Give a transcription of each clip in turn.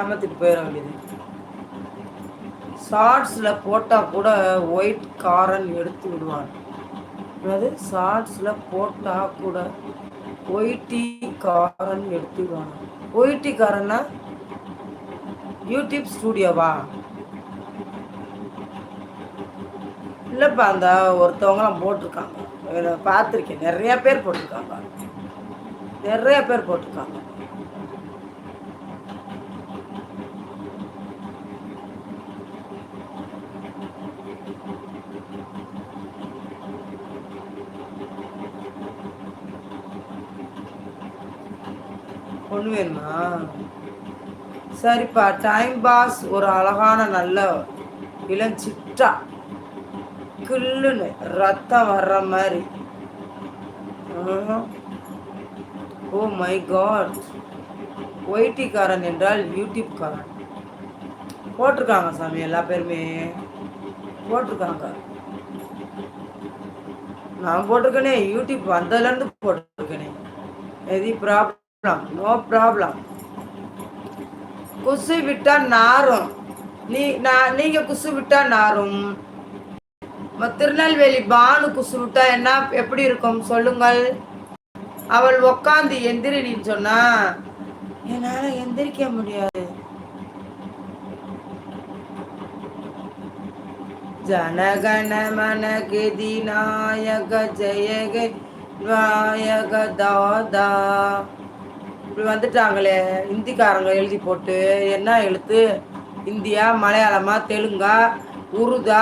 ஏமாத்திட்டு போயிட வேண்டியது. ஷார்ட்ஸில் போட்டால் கூட ஒயிட் காரன் எடுத்து விடுவான். அதாவது ஷார்ட்ஸில் போட்டால் கூட ஒயிட்டி காரன் எடுத்து விடுவான். ஒயிட்டி காரன்னா யூடியூப் ஸ்டூடியோவா இல்லைப்பா அந்த ஒருத்தவங்களாம் போட்டிருக்காங்க. பார்த்துருக்கேன். நிறையா பேர் போட்டிருக்காங்க. நிறைய பேர் போட்டிருக்காங்க. ஒன்று வேணுமா? சரிப்பா டைம் பாஸ் ஒரு அழகான நல்ல இளஞ்சிட்டா கில்லுன்னு ரத்தம் வர்ற மாதிரி. ஓ மை காட் ஒயிட்டிக்காரன் என்றால் யூடியூப்காரன் போட்டிருக்காங்க சாமி எல்லா பேருமே. போட்டிருக்காங்க. நான் போட்டிருக்கேனே யூடியூப் வந்ததுலேருந்து போட்டிருக்கேனே. எதி ப்ராப்ளம் நோ ப்ராப்ளம் குசு விட்டா நாரும். நீ நான் நீங்க குசு விட்டா நாரும். திருநெல்வேலி பானு குசு விட்டா என்ன எப்படி இருக்கும்? சொல்லுங்கள். அவள் உக்காந்து எந்திரின்னு சொன்னா என்னால எந்திரிக்க முடியாது. ஜனகண மன கதி நாயக ஜெயக நாயக தாதா. இப்படி வந்துட்டாங்களே இந்திக்காரங்க எழுதி போட்டு என்ன எழுத்து? இந்தியா மலையாளமா தெலுங்கா உருதா?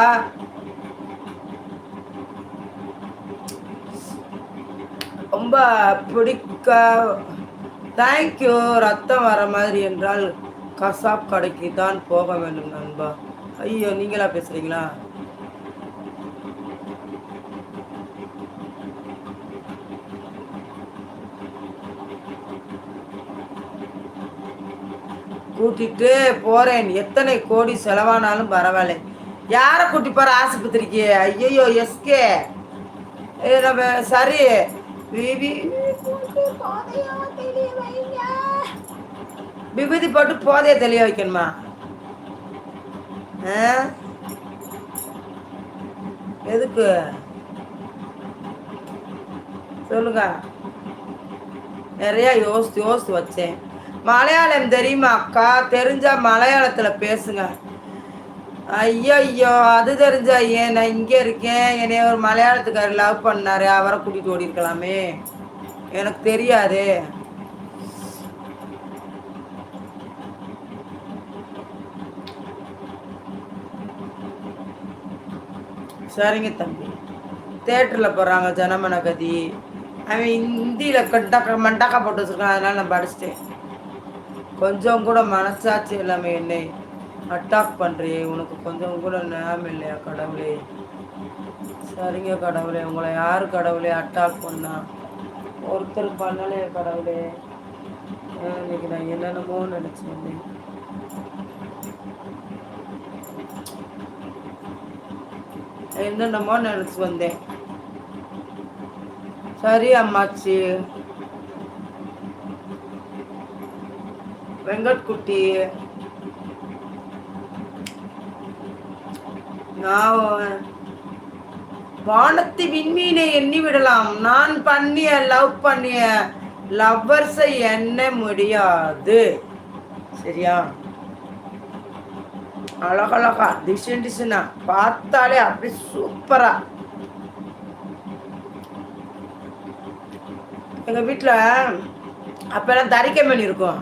ரொம்ப பிடிக்க தேங்க்யூ ரத்தம் வர மாதிரி என்றால் கசாப் கடைக்கு தான் போக வேண்டும் நண்பா. ஐயோ நீங்களா பேசுறீங்களா? கூட்டிட்டு போறேன். எத்தனை கோடி செலவானாலும் பரவாயில்ல. யாரை கூட்டி போற ஆஸ்பத்திரிக்கு? ஐயோ எஸ்கே. நம்ம சரி. விபூதி போட்டு போதைய தெளிய வைக்கணுமா? எதுக்கு? சொல்லுங்க. நிறைய யோசித்து யோசித்து வச்சேன். மலையாளம் தெரியுமா அக்கா? தெரிஞ்சா மலையாளத்துல பேசுங்க. ஐயோ ஐயோ அது தெரிஞ்சா ஏன் நான் இங்கே இருக்கேன்? என்னைய ஒரு மலையாளத்துக்காரர் லவ் பண்ணாரு. அவரை கூட்டிட்டு ஓடி இருக்கலாமே எனக்கு தெரியாது. சரிங்க தம்பி. தேட்டரில் போகிறாங்க ஜனமன கதி அவன் ஹிந்தியில் கண்டக்க மண்டக்கா போட்டு வச்சுருக்கான். அதனால நான் படிச்சிட்டேன். கொஞ்சம் கூட மனசாட்சி இல்லாமல் என்னை அட்டாக் பண்ணுறியே உனக்கு கொஞ்சம் கூட நேரம் இல்லையா கடவுளே? சரிங்க கடவுளே. உங்களை யார் கடவுளே அட்டாக் பண்ணா? ஒருத்தர் பண்ணலையே கடவுளே. இன்னைக்கு நான் என்னென்னமோ நினச்சி வந்தேன் என்னென்னமோ நினச்சி வந்தேன். சரி அம்மாச்சி. வெங்கட்குட்டி நான் வானத்து விண்மீனை எண்ணி விடலாம் நான் பண்ணிய லவ் பண்ணிய லவ்வர்ஸை எண்ண முடியாது சரியா அழகழகா டிசைன் டிசைனா பார்த்தாலே அப்படி சூப்பரா எங்க வீட்டில் அப்பெல்லாம் தரிக்க மீன் இருக்கும்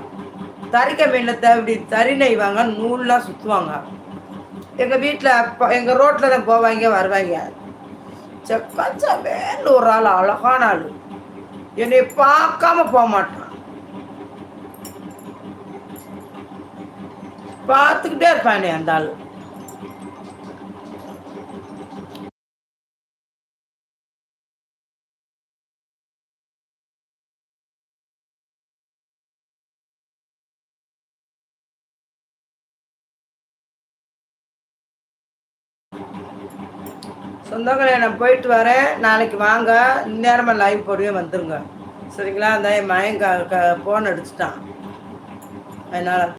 தறிக்க மீனில் இப்படி தறி நெய்வாங்க நூல்லாம் சுற்றுவாங்க எங்கள் வீட்டில் அப்போ எங்கள் ரோட்டில் தான் போவாங்க வருவாங்க. செக்கச்சா ஒரு ஆள் அழகான ஆள். என்னை பார்க்காம போக மாட்டான். பார்த்துக்கிட்டே இருப்பானே அந்த ஆள். சொந்தங்களை நான் போயிட்டு வரேன். நாளைக்கு வாங்க. இந்நேரமாக லைவ் போடுவே வந்துருங்க. சரிங்களா? அந்த என் மயங்க ஃபோன் அடிச்சிட்டான். அதனால்